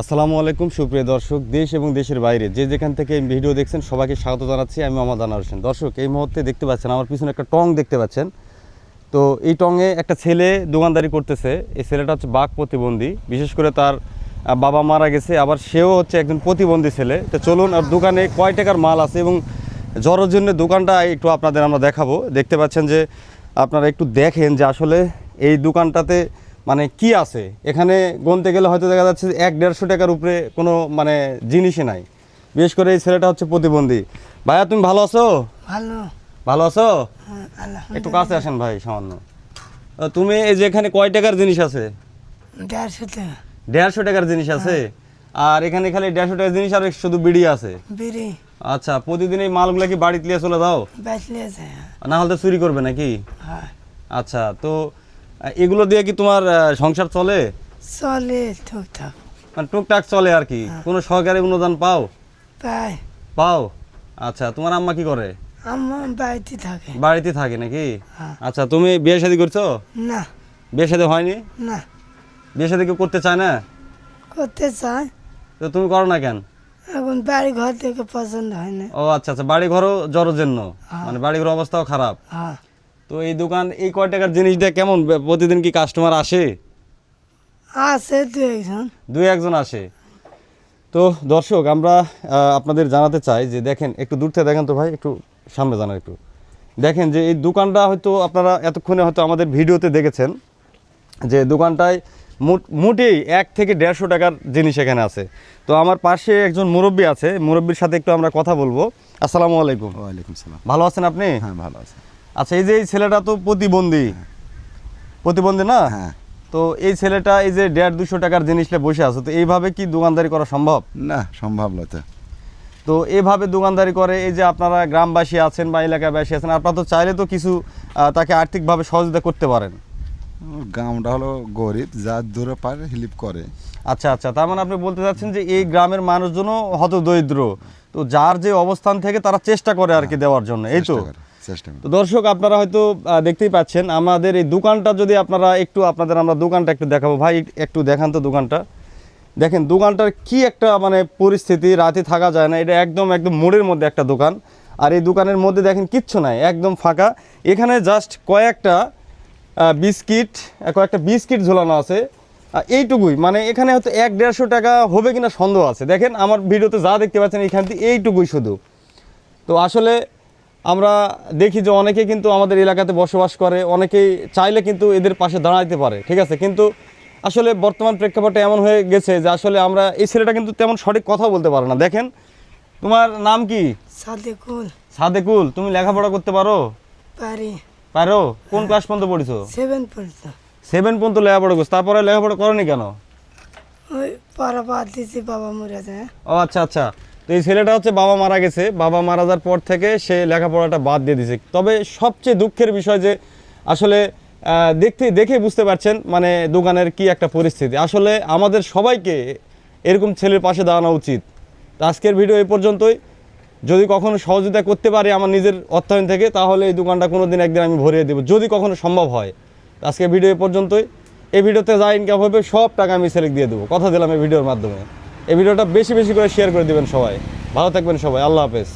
আসসালামু আলাইকুম, সুপ্রিয় দর্শক, দেশ এবং দেশের বাইরে। যে যেখান থেকে ভিডিও দেখছেন, সবাইকে স্বাগত জানাচ্ছি। আমি মোহাম্মদ আনার হোসেন। দর্শক, এই মুহূর্তে দেখতে পাচ্ছেন, আমার পিছনে একটা টং দেখতে পাচ্ছেন। তো এই টঙে একটা ছেলে দোকানদারি করতেছে। এই ছেলেটা হচ্ছে বাঘ প্রতিবন্ধী। বিশেষ করে তার বাবা মারা গেছে, আবার সেও হচ্ছে একজন প্রতিবন্ধী ছেলে। তো চলুন, আর দোকানে কয় টাকার মাল আছে এবং জ্বরের জন্য দোকানটা একটু আপনাদের আমরা দেখাবো। দেখতে পাচ্ছেন যে, আপনারা একটু দেখেন যে আসলে এই দোকানটাতে মানে কি আছে? এখানে গুনতে গেলে হয়তো দেখা যাচ্ছে যে এক দেড়শো টাকার উপরে কোনো মানে জিনিসই নাই। বিশেষ করে এই ছেলেটা হচ্ছে প্রতিবন্ধী। ভাইয়া তুমি ভালো আছো? ভালো। ভালো আছো? হ্যাঁ, একটু কাছে আসেন ভাই সামান্য। তুমি এই যে এখানে কয় টাকার জিনিস আছে? দেড়শো টাকা দেড়শো টাকার জিনিস আছে? আর এখানে খালি দেড়শো টাকার জিনিস আর শুধু বিড়ি আছে? বিড়ি। আচ্ছা প্রতিদিন এই মালগুলো কি বাড়িতে নিয়ে চলে দাও না হলে তো চুরি করবে নাকি? হ্যাঁ। আচ্ছা তো এগুলো দিয়ে কি তোমার সংসার চলে? চলে টুকটাক মানে টুকটাক চলে আর কি। কোনো সরকারি অনুদান পাও? পাই। পাও? আচ্ছা তোমার আম্মা কি করে? আমার বাড়িতে থাকে। বাড়িতে থাকে নাকি? হ্যাঁ। আচ্ছা তুমি বিয়ে শাদী করছ? না। বিয়ে শাদী হয়নি? না। বিয়ে শাদী কেউ করতে চায় না? করতে চাই তো তুমি করো না কেন? এখন বাড়ি ঘর থেকে পছন্দ হয় না। ও আচ্ছা আচ্ছা বাড়ি ঘরও জড়োর জন্য। হ্যাঁ। মানে বাড়ি ঘর অবস্থাও খারাপ। হ্যাঁ। তো এই দোকান এই কয় টাকার জিনিসটা কেমন? প্রতিদিন কি কাস্টমার আসে? আছে দু একজন। দুই একজন আসে। তো দর্শক আমরা আপনাদের জানাতে চাই যে দেখেন একটু দূর থেকে দেখেন তো ভাই একটু সামনে জানান একটু। দেখেন যে এই দোকানটা হয়তো আপনারা এতক্ষণে হয়তো আমাদের ভিডিওতে দেখেছেন যে দোকানটায় মোট- মোটেই এক থেকে দেড়শো টাকার জিনিস এখানে আছে। তো আমার পাশে একজন মুরব্বী আছে মুরব্বীর সাথে একটু আমরা কথা বলব। আসসালামু আলাইকুম। ওয়ালাইকুম সালাম। ভালো আছেন আপনি? হ্যাঁ ভালো আছে। আচ্ছা এই যে এই ছেলেটা তো প্রতিবন্ধী। প্রতিবন্ধী না? হ্যাঁ। তো এই ছেলেটা এই যে দেড় দুশো টাকার জিনিসটা বসে আছে তো এইভাবে কি দোকানদারি করা সম্ভব? না সম্ভব না তো। তো এইভাবে দোকানদারি করে এই যে আপনারা গ্রামবাসী আছেন বা এলাকাবাসী আছেন আপনারা তো চাইলে তো কিছু তাকে আর্থিকভাবে সহযোগিতা করতে পারেন। গ্রামটা হলো গরিব যা দূরে পারে হেল্প করে। আচ্ছা আচ্ছা তার মানে আপনি বলতে চাচ্ছেন যে এই গ্রামের মানুষজনও হত দরিদ্র তো যার যে অবস্থান থেকে তারা চেষ্টা করে আর কি দেওয়ার জন্য এই তো? তো দর্শক, আপনারা হয়তো দেখতেই পাচ্ছেন, আমাদের এই দোকানটা যদি আপনারা একটু, আপনাদের আমরা দোকানটা একটু দেখাবো। ভাই, একটু দেখান তো দোকানটা। দেখেন, দোকানটার কি একটা মানে পরিস্থিতি, রাতে থাকা যায় না। এটা একদম একদম মোড়ের মধ্যে একটা দোকান। আর এই দোকানের মধ্যে দেখেন, কিচ্ছু নাই, একদম ফাঁকা। এখানে জাস্ট কয়েকটা বিস্কিট কয়েকটা বিস্কিট ঝোলানো আছে। এইটুকুই মানে এখানে হয়তো এক দেড়শো টাকা হবে কিনা সন্দেহ আছে। দেখেন, আমার ভিডিওতে যা দেখতে পাচ্ছেন, এখান থেকে এইটুকুই শুধু। তো আসলে আমরা দেখি যে অনেকে কিন্তু আমাদের এলাকাতে বসবাস করে অনেকেই চাইলে কিন্তু এদের পাশে দাঁড়াইতে পারে ঠিক আছে? কিন্তু আসলে বর্তমান প্রেক্ষাপটে এমন হয়ে গেছে যে আসলে আমরা এই ছেলেটা কিন্তু তেমন সঠিক কথা বলতে পারে না। দেখেন তোমার নাম কি? সাথে কুল সাদেকুল তুমি লেখাপড়া করতে পারো? পারি। পারো? কোন ক্লাস পর্যন্ত পড়িছো? সেভেন পর্যন্ত। সেভেন পর্যন্ত লেখাপড়া করছ তারপরে লেখাপড়া করনি কেন? ওই পড়া বাদ দিয়েছি বাবা মরে যায়। ও আচ্ছা আচ্ছা। তো এই ছেলেটা হচ্ছে বাবা মারা গেছে। বাবা মারা যাওয়ার পর থেকে সে লেখাপড়াটা বাদ দিয়ে দিয়েছে তবে সবচেয়ে দুঃখের বিষয় যে আসলে দেখতে, দেখে বুঝতে পারছেন মানে দোকানের কি একটা পরিস্থিতি। আসলে আমাদের সবাইকে এরকম ছেলের পাশে দাঁড়ানো উচিত। তো আজকের ভিডিও এই পর্যন্তই। যদি কখনো সহযোগিতা করতে পারি আমার নিজের অর্থায়ন থেকে, তাহলে এই দোকানটা কোনো দিন একদিন আমি ভরিয়ে দেবো। যদি কখনো সম্ভব হয় আজকে ভিডিও এই পর্যন্তই। এই ভিডিওতে যা ইনকাম হবে, সব টাকা আমি সেলেক্ট দিয়ে দেবো। কথা দিলাম এই ভিডিওর মাধ্যমে। এই ভিডিওটা বেশি বেশি করে শেয়ার করে দিবেন সবাই। ভালো থাকবেন সবাই। আল্লাহ হাফেজ।